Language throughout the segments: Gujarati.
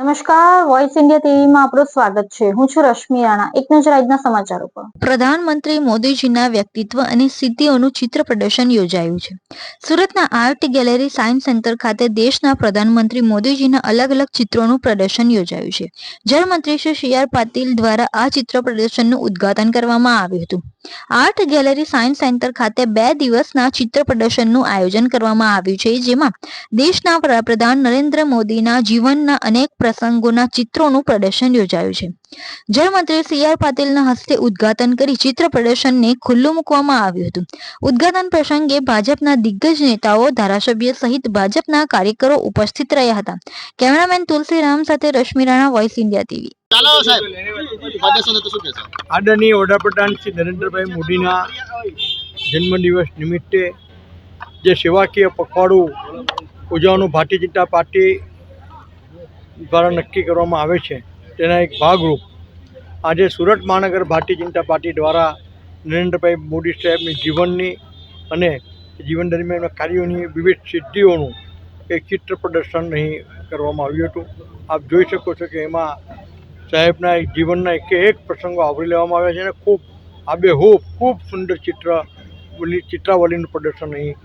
નમસ્કાર વોઇસ ઇન્ડિયા ટીવીમાં આપણું સ્વાગત છે. હું છું રશ્મિ એક નજર આજના સમાચારો પર. પ્રધાનમંત્રી મોદીજીના વ્યક્તિત્વ અને સિદ્ધિઓનું ચિત્ર પ્રદર્શન યોજાયું છે. સુરતના આર્ટ ગેલેરી સાયન્સ સેન્ટર ખાતે દેશના પ્રધાનમંત્રી મોદીજીના અલગ અલગ ચિત્રોનું પ્રદર્શન યોજાયું છે. જળમંત્રી શ્રી સી આર પાટીલ દ્વારા આ ચિત્ર પ્રદર્શનનું ઉદ્ઘાટન કરવામાં આવ્યું હતું. આર્ટ ગેલેરી સાયન્સ સેન્ટર ખાતે બે દિવસના ચિત્ર પ્રદર્શનનું આયોજન કરવામાં આવ્યું છે, જેમાં દેશના વડાપ્રધાન નરેન્દ્ર મોદીના જીવનના અનેક પ્રસંગોના ચિત્રોનું પ્રદર્શન યોજાયું છે. જળમંત્રી સી આર પાટીલના હસ્તે ઉદઘાટન કરી ચિત્ર પ્રદર્શનને ખુલ્લું મૂકવામાં આવ્યું હતું. ઉદઘાટન પ્રસંગે ભાજપના દિગ્ગજ નેતાઓ ધારાસભ્ય સહિત ભાજપના કાર્યકરો ઉપસ્થિત રહ્યા હતા. કેમેરામેન તુલસીરામ સાથે Rashmi Rana voice India TV આદરણીય વડાપ્રધાન શ્રી નરેન્દ્રભાઈ મોદીના જન્મદિવસ નિમિત્તે જે સેવાકીય પખવાડું ઉજવવાનું ભારતીય જનતા પાર્ટી દ્વારા નક્કી કરવામાં આવે છે તેના એક ભાગરૂપ આજે સુરત મહાનગર ભારતીય જનતા પાર્ટી દ્વારા નરેન્દ્રભાઈ મોદી સાહેબની જીવનની અને જીવન દરમિયાન કાર્યોની વિવિધ સિદ્ધિઓનું એક ચિત્ર પ્રદર્શન અહીં કરવામાં આવ્યું હતું. આપ જોઈ શકો છો કે એમાં સાહેબના એક જીવનના એક એક પ્રસંગો આવરી લેવામાં આવ્યા છે અને ખૂબ આબેહૂબ ખૂબ સુંદર ચિત્ર ચિત્રાવલીનું પ્રદર્શન અહીં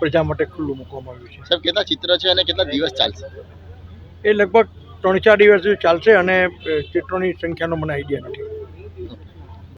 પ્રજા માટે ખુલ્લું મૂકવામાં આવ્યું છે. સાહેબ કેટલા ચિત્ર છે અને કેટલા દિવસ ચાલશે? એ લગભગ ત્રણ ચાર દિવસ ચાલશે અને ચિત્રોની સંખ્યાનો મને આઈડિયા નથી.